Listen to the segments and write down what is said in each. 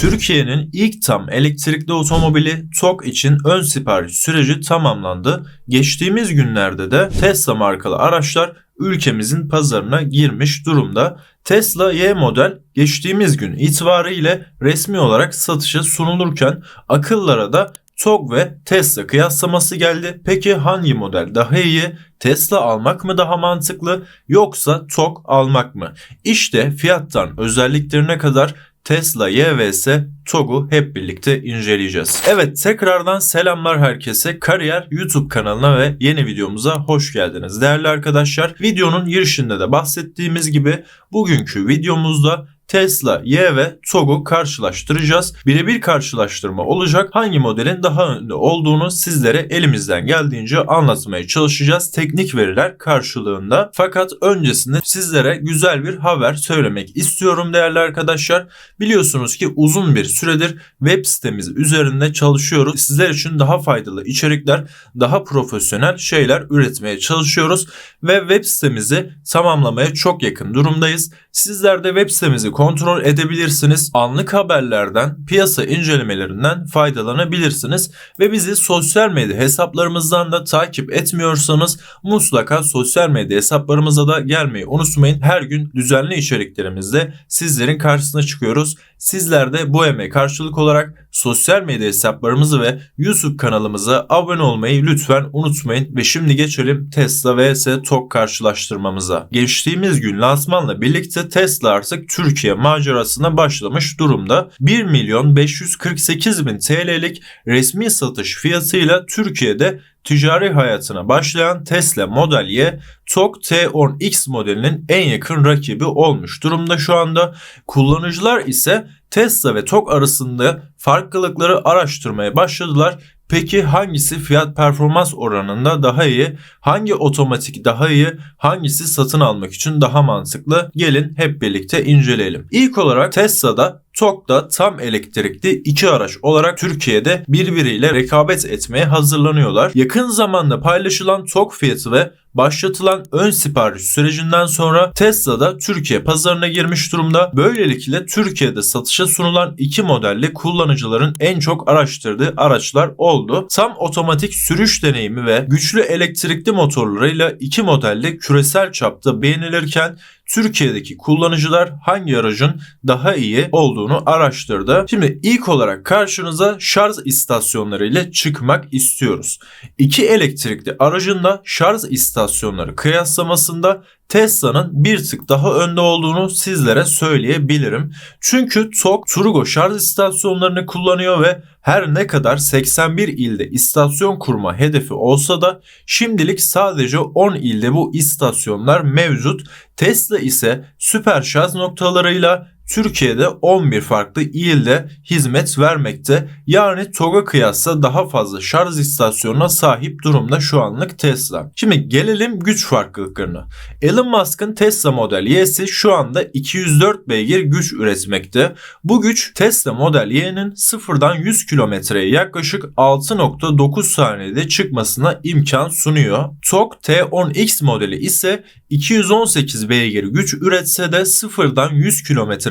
Türkiye'nin ilk tam elektrikli otomobili TOG için ön sipariş süreci tamamlandı. Geçtiğimiz günlerde de Tesla markalı araçlar ülkemizin pazarına girmiş durumda. Tesla Y model geçtiğimiz gün itibariyle resmi olarak satışa sunulurken akıllara da TOG ve Tesla kıyaslaması geldi. Peki hangi model daha iyi? Tesla almak mı daha mantıklı yoksa TOG almak mı? İşte fiyattan özelliklerine kadar Tesla YVS TOG'u hep birlikte inceleyeceğiz. Evet tekrardan selamlar herkese. Kariyer YouTube kanalına ve yeni videomuza hoş geldiniz. Değerli arkadaşlar videonun girişinde de bahsettiğimiz gibi bugünkü videomuzda Tesla Y ve TOG'u karşılaştıracağız. Birebir karşılaştırma olacak. Hangi modelin daha önde olduğunu sizlere elimizden geldiğince anlatmaya çalışacağız. Teknik veriler karşılığında. Fakat öncesinde sizlere güzel bir haber söylemek istiyorum değerli arkadaşlar. Biliyorsunuz ki uzun bir süredir web sitemiz üzerinde çalışıyoruz. Sizler için daha faydalı içerikler, daha profesyonel şeyler üretmeye çalışıyoruz ve web sitemizi tamamlamaya çok yakın durumdayız. Sizler de web sitemizi kontrol edebilirsiniz. Anlık haberlerden, piyasa incelemelerinden faydalanabilirsiniz ve bizi sosyal medya hesaplarımızdan da takip etmiyorsanız mutlaka sosyal medya hesaplarımıza da gelmeyi unutmayın. Her gün düzenli içeriklerimizde sizlerin karşısına çıkıyoruz. Sizler de bu emeğe karşılık olarak sosyal medya hesaplarımızı ve YouTube kanalımıza abone olmayı lütfen unutmayın. Ve şimdi geçelim Tesla vs TOG karşılaştırmamıza. Geçtiğimiz gün lansmanla birlikte Tesla artık Türkiye macerasına başlamış durumda. 1 milyon 548 bin TL'lik resmi satış fiyatıyla Türkiye'de ticari hayatına başlayan Tesla Model Y TOG T10X modelinin en yakın rakibi olmuş durumda şu anda. Kullanıcılar ise Tesla ve TOG arasında farklılıkları araştırmaya başladılar. Peki hangisi fiyat performans oranında daha iyi? Hangi otomatik daha iyi? Hangisi satın almak için daha mantıklı? Gelin hep birlikte inceleyelim. İlk olarak Tesla'da TOG'da tam elektrikli iki araç olarak Türkiye'de birbiriyle rekabet etmeye hazırlanıyorlar. Yakın zamanda paylaşılan TOG fiyatı ve başlatılan ön sipariş sürecinden sonra Tesla'da Türkiye pazarına girmiş durumda. Böylelikle Türkiye'de satışa sunulan iki modelli kullanıcıların en çok araştırdığı araçlar oldu. Tam otomatik sürüş deneyimi ve güçlü elektrikli motorlarıyla iki modelli küresel çapta beğenilirken Türkiye'deki kullanıcılar hangi aracın daha iyi olduğunu araştırdı. Şimdi ilk olarak karşınıza şarj istasyonları ile çıkmak istiyoruz. İki elektrikli aracın da şarj istasyonları kıyaslamasında Tesla'nın bir tık daha önde olduğunu sizlere söyleyebilirim. Çünkü TOG Turgo şarj istasyonlarını kullanıyor ve her ne kadar 81 ilde istasyon kurma hedefi olsa da şimdilik sadece 10 ilde bu istasyonlar mevcut. Tesla ise süper şarj noktalarıyla Türkiye'de 11 farklı ilde hizmet vermekte. Yani TOG'a kıyasla daha fazla şarj istasyonuna sahip durumda şu anlık Tesla. Şimdi gelelim güç farklılıklarına. Elon Musk'ın Tesla Model Y'si şu anda 204 beygir güç üretmekte. Bu güç Tesla Model Y'nin sıfırdan 100 kilometreye yaklaşık 6.9 saniyede çıkmasına imkan sunuyor. TOG T10X modeli ise 218 beygir güç üretse de sıfırdan 100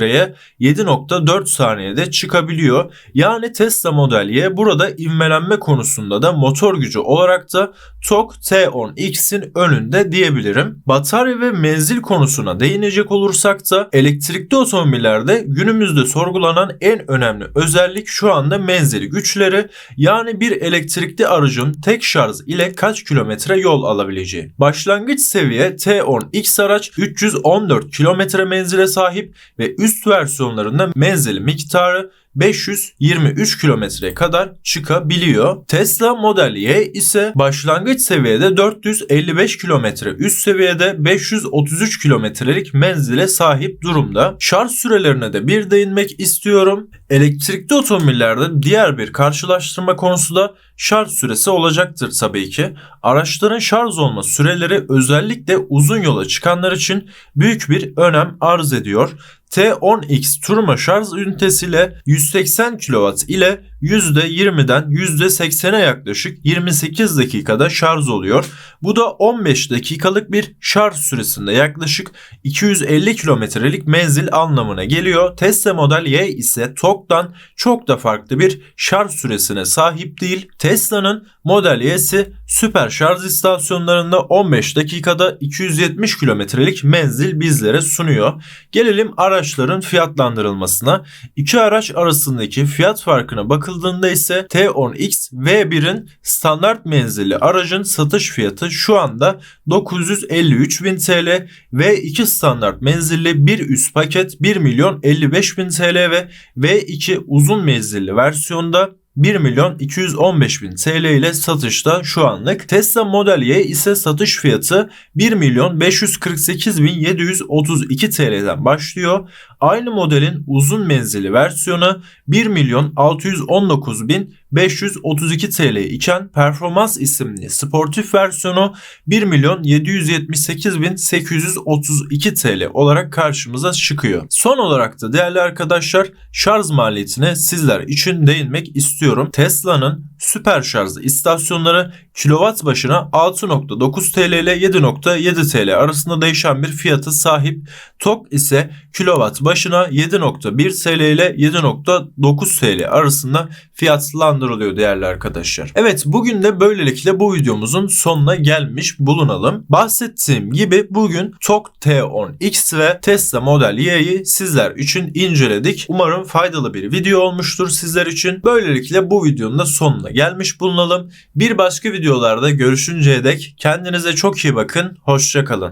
kilometreye 7.4 saniyede çıkabiliyor. Yani Tesla Model Y burada ivmelenme konusunda da motor gücü olarak da TOG T10X'in önünde diyebilirim. Batarya ve menzil konusuna değinecek olursak da elektrikli otomobillerde günümüzde sorgulanan en önemli özellik şu anda menzil güçleri. Yani bir elektrikli aracın tek şarj ile kaç kilometre yol alabileceği. Başlangıç seviye T X araç 314 kilometre menzile sahip ve üst versiyonlarında menzil miktarı 523 kilometreye kadar çıkabiliyor. Tesla Model Y ise başlangıç seviyede 455 kilometre, üst seviyede 533 kilometrelik menzile sahip durumda. Şarj sürelerine de bir değinmek istiyorum. Elektrikli otomobillerde diğer bir karşılaştırma konusu da şarj süresi olacaktır tabii ki. Araçların şarj olma süreleri özellikle uzun yola çıkanlar için büyük bir önem arz ediyor. T10X turma şarj ünitesiyle 180 kW ile %20'den %80'e yaklaşık 28 dakikada şarj oluyor. Bu da 15 dakikalık bir şarj süresinde yaklaşık 250 kilometrelik menzil anlamına geliyor. Tesla Model Y ise TOG'dan çok da farklı bir şarj süresine sahip değil. Tesla'nın Model Y'si süper şarj istasyonlarında 15 dakikada 270 kilometrelik menzil bizlere sunuyor. Gelelim araçların fiyatlandırılmasına. İki araç arasındaki fiyat farkına bakıldığında ise T10X V1'in standart menzilli aracın satış fiyatı şu anda 953 bin TL V2 standart menzilli bir üst paket 1 milyon 55 bin TL ve V2 uzun menzilli versiyonda 1 milyon 215 bin TL ile satışta şu anlık. Tesla Model Y ise satış fiyatı 1 milyon 548 bin 732 TL'den başlıyor. Aynı modelin uzun menzili versiyonu 1 milyon 619 bin 532 TL iken Performans isimli sportif versiyonu 1 milyon 778 bin 832 TL olarak karşımıza çıkıyor. Son olarak da değerli arkadaşlar şarj maliyetine sizler için değinmek istiyorum. Tesla'nın süper şarj istasyonları kilowatt başına 6.9 TL ile 7.7 TL arasında değişen bir fiyata sahip. TOG ise kilowatt başına 7.1 TL ile 7.9 TL arasında fiyatlandırılıyor değerli arkadaşlar. Evet bugün de böylelikle bu videomuzun sonuna gelmiş bulunalım. Bahsettiğim gibi bugün TOG T10X ve Tesla Model Y'yi sizler için inceledik. Umarım faydalı bir video olmuştur sizler için. Böylelikle bu videonun da sonuna gelmiş bulunalım. Bir başka videolarda görüşünceye dek kendinize çok iyi bakın. Hoşçakalın.